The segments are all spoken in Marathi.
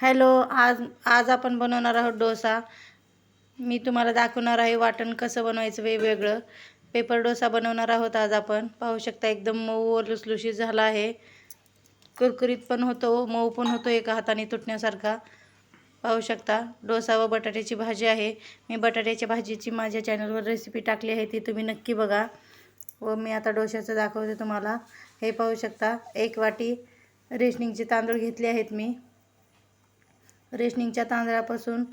हॅलो आज आज आपण बनवणार आहोत डोसा. मी तुम्हाला दाखवणार आहे वाटण कसं बनवायचं वेगवेगळं. पेपर डोसा बनवणार आहोत आज आपण. पाहू शकता एकदम मऊ व लुसलुशीत झाला आहे. कुरकुरीत पण होतो मऊ पण होतो एका हाताने तुटण्यासारखा. पाहू शकता डोसा व बटाट्याची भाजी आहे. मी बटाट्याच्या भाजीची माझ्या चॅनलवर रेसिपी टाकली आहे ती तुम्ही नक्की बघा. व मी आता डोशाचं दाखवते तुम्हाला. हे पाहू शकता एक वाटी रेशनिंगचे तांदूळ घेतले आहेत मी. रेशनिंगच्या तांदळापासून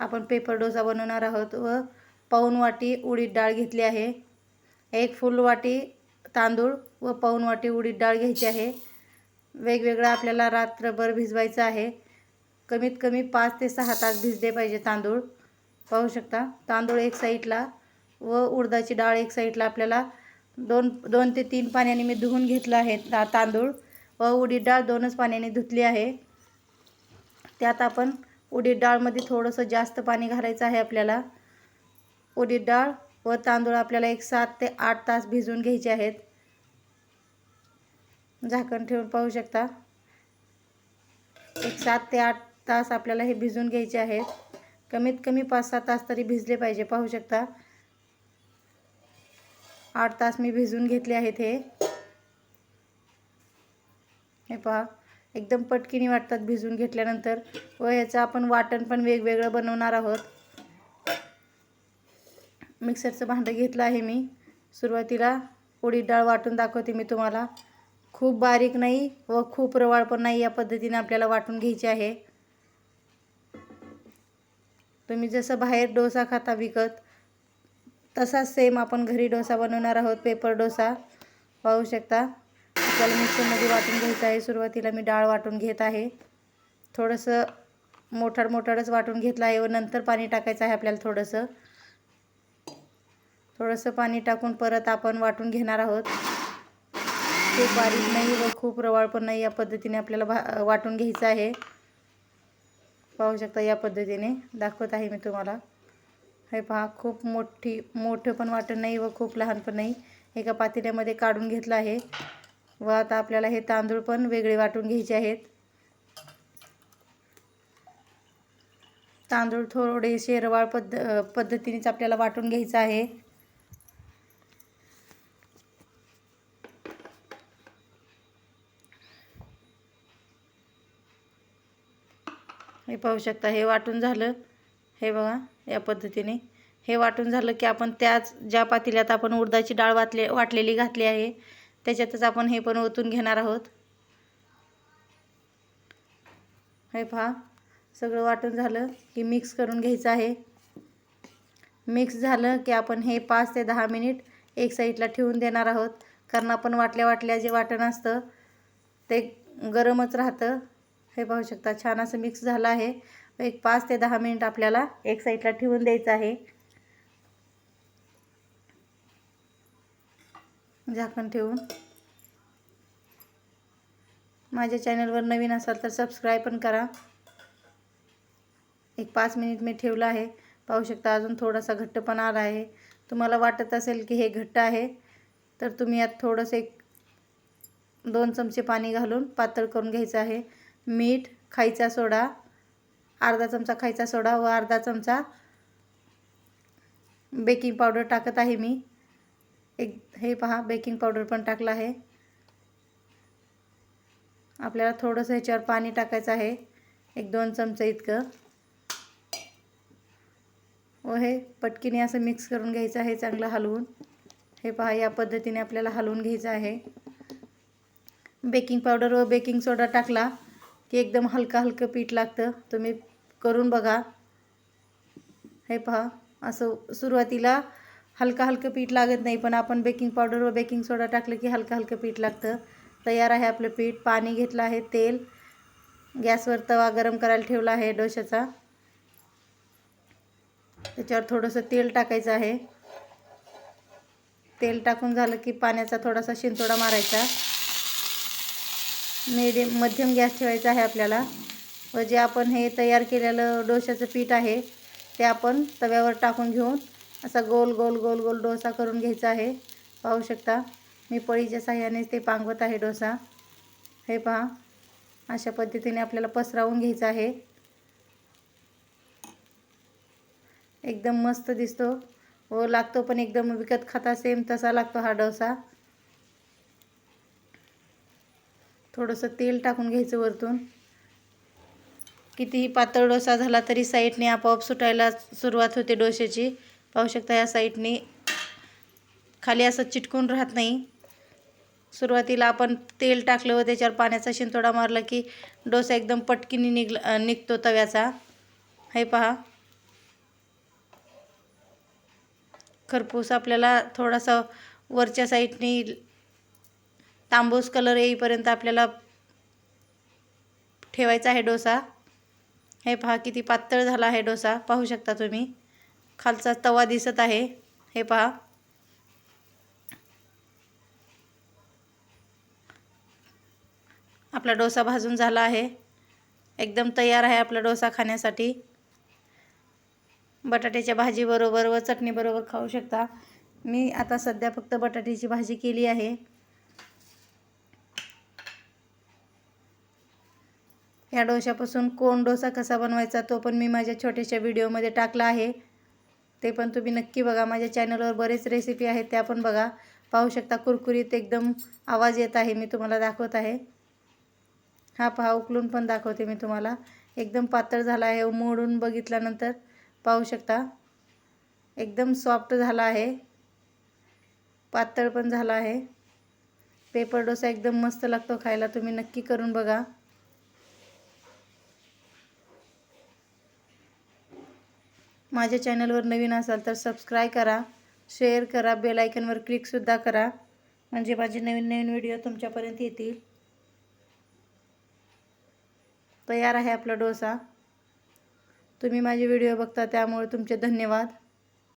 आपण पेपर डोसा बनवणार आहोत व पाऊन वाटी उडीद डाळ घेतली आहे. एक फुल वाटी तांदूळ व पाऊन वाटी उडीद डाळ घ्यायची आहे. वेगवेगळं आपल्याला रात्रभर भिजवायचं आहे. कमीत कमी पाच ते सहा तास भिजले पाहिजे तांदूळ. पाहू शकता तांदूळ एक साईडला व उडदाची डाळ एक साईडला आपल्याला दोन दोन ते तीन पाण्याने मी धुवून घेतलं आहे ता तांदूळ व उडीद डाळ दोनच पाण्याने धुतली आहे. त्यात आपण उडीद डाळमध्ये थोडंसं जास्त पाणी घालायचं आहे आपल्याला. उडीद डाळ व तांदूळ आपल्याला एक सात ते आठ तास भिजवून घ्यायचे आहेत. झाकण ठेवून पाहू शकता. एक सात ते आठ तास आपल्याला हे भिजवून घ्यायचे आहेत. कमीत कमी पाच सहा तास तरी भिजले पाहिजे पाहू शकता. आठ तास मी भिजवून घेतले आहेत हे. हे पहा. एकदम पटकिनी वाटतात भिजून घेतल्यानंतर व याचं आपण वाटण पण वेगवेगळं बनवणार आहोत. मिक्सरचं भांडं घेतलं आहे मी. सुरुवातीला उडीद डाळ वाटून दाखवते मी तुम्हाला. खूप बारीक नाही व खूप रवाळ पण नाही या पद्धतीने आपल्याला वाटून घ्यायची आहे. तुम्ही जसं बाहेर डोसा खाता विकत तसाच सेम आपण घरी डोसा बनवणार आहोत पेपर डोसा. पाहू शकता. आपल्याला मिक्सरमध्ये वाटून घ्यायचं आहे. सुरुवातीला मी डाळ वाटून घेत आहे. थोडंसं मोठाड मोठाडच वाटून घेतलं आहे व नंतर पाणी टाकायचं आहे आपल्याला थोडंसं. थोडंसं पाणी टाकून परत आपण वाटून घेणार आहोत. खूप बारीक नाही व खूप रवाळ पण नाही या पद्धतीने आपल्याला भा वाटून घ्यायचं आहे. पाहू शकता या पद्धतीने. दाखवत आहे मी तुम्हाला. हे पहा खूप मोठी मोठं पण वाटण नाही व खूप लहान पण नाही. एका पातेल्यामध्ये काढून घेतलं आहे. व आता आपल्याला हे तांदूळ पण वेगळे वाटून घ्यायचे आहेत. तांदूळ थोडे शेरवाळ पद्ध पद्धतीनेच आपल्याला वाटून घ्यायचं आहे. हे पाहू शकता हे वाटून झालं. हे बघा या पद्धतीने. हे वाटून झालं की आपण त्याच ज्या पातेल्यात आपण उडदाची डाळ वाटले वाटलेली घातली आहे त्याच्यातच आपण हे पण ओतून घेणार आहोत. हे पहा सगळं वाटून झालं की मिक्स करून घ्यायचं आहे. मिक्स झालं की आपण हे पाच ते दहा मिनिट एक साईडला ठेवून देणार आहोत. कारण आपण वाटल्या वाटल्या जे वाटण असतं ते गरमच राहतं. हे पाहू शकता छान असं मिक्स झालं आहे. एक पाच ते दहा मिनिट आपल्याला एक साईडला ठेवून द्यायचं आहे. झाकण ठेवून. माझ्या चॅनलवर नवीन असाल तर सबस्क्राईब पण करा. एक पाच मिनिट मी ठेवलं आहे. पाहू शकता अजून थोडासा घट्टपणा आला आहे. तुम्हाला वाटत असेल की हे घट्ट आहे तर तुम्ही यात थोडंसं एक दोन चमचे पाणी घालून पातळ करून घ्यायचं आहे. मीठ खायचा सोडा अर्धा चमचा खायचा सोडा व अर्धा चमचा बेकिंग पावडर टाकत आहे मी. एक हे पहा बेकिंग पावडर पण टाकलं आहे. आपल्याला थोडंसं ह्याच्यावर पाणी टाकायचं आहे. एक दोन चमचे इतकं. व हे पटकीने असं मिक्स करून घ्यायचं आहे चांगलं हलवून. हे पहा या पद्धतीने आपल्याला हलवून घ्यायचं आहे. बेकिंग पावडर व बेकिंग सोडा टाकला की एकदम हलकं हलकं पीठ लागतं. तुम्ही करून बघा. हे पहा असं सुरुवातीला हलकं हलकं पीठ लागत नाही पण आपण बेकिंग पावडर व बेकिंग सोडा टाकलं की हलकं हलकं पीठ लागतं. तयार आहे आपलं पीठ. पाणी घेतलं आहे तेल. गॅसवर तवा गरम करायला ठेवला आहे डोशाचा त्याच्यावर थोडंसं तेल टाकायचं आहे. तेल टाकून झालं की पाण्याचा थोडासा शिंतोडा मारायचा. मिडियम मध्यम गॅस ठेवायचा आहे आपल्याला. व जे आपण हे तयार केलेलं डोशाचं पीठ आहे ते आपण तव्यावर टाकून घेऊन असा गोल गोल गोल गोल डोसा करून घ्यायचा आहे. पाहू शकता मी पळीच्या साह्यानेच ते पांगवत आहे डोसा. हे पहा अशा पद्धतीने आपल्याला पसरावून घ्यायचा आहे. एकदम मस्त दिसतो. व लागतो पण एकदम विकत खाता सेम तसा लागतो हा डोसा. थोडंसं तेल टाकून घ्यायचं वरतून. कितीही पातळ डोसा झाला तरी साईडने आपोआप सुटायला सुरुवात होते डोशाची पाहू शकता या साईडने खाली असं चिटकून राहत नाही. सुरुवातीला आपण तेल टाकलं व त्याच्यावर पाण्याचा शिंतोडा मारला की डोसा एकदम पटकीने निघला निघतो तव्याचा. हे पहा. खरपूस आपल्याला थोडासा वरच्या साईडने तांबूस कलर येईपर्यंत आपल्याला ठेवायचा आहे डोसा. हे पहा किती पातळ झाला आहे डोसा. पाहू शकता तुम्ही. खालचा तवा दिसत आहे. हे पहा. आपला डोसा भाजून झाला आहे. एकदम तयार आहे आपला डोसा खाण्यासाठी. बटाट्याच्या भाजीबरोबर व चटणीबरोबर खाऊ शकता. मी आता सध्या फक्त बटाट्याची भाजी केली आहे. या डोशापासून कोण डोसा कसा बनवायचा तो पण मी माझ्या छोट्याशा व्हिडिओमध्ये टाकला आहे. ते पण तुम्ही नक्की बघा. माझ्या चॅनलवर बरेच रेसिपी आहेत त्या पण बघा. पाहू शकता कुरकुरीत एकदम आवाज येत आहे मी तुम्हाला दाखवत आहे. हा पहा उकलून पण दाखवते मी तुम्हाला. एकदम पातळ झाला आहे मोडून बघितल्यानंतर पाहू शकता. एकदम सॉफ्ट झाला आहे. पातळ पण झाला आहे. पेपर डोसा एकदम मस्त लागतो खायला तुम्ही नक्की करून बघा. माझ्या चॅनलवर नवीन असाल तर सबस्क्राईब करा शेअर करा बेलायकनवर क्लिकसुद्धा करा. म्हणजे माझे नवीन नवीन व्हिडिओ तुमच्यापर्यंत येतील. तयार आहे आपला डोसा. तुम्ही माझे व्हिडिओ बघता त्यामुळे तुमचे धन्यवाद.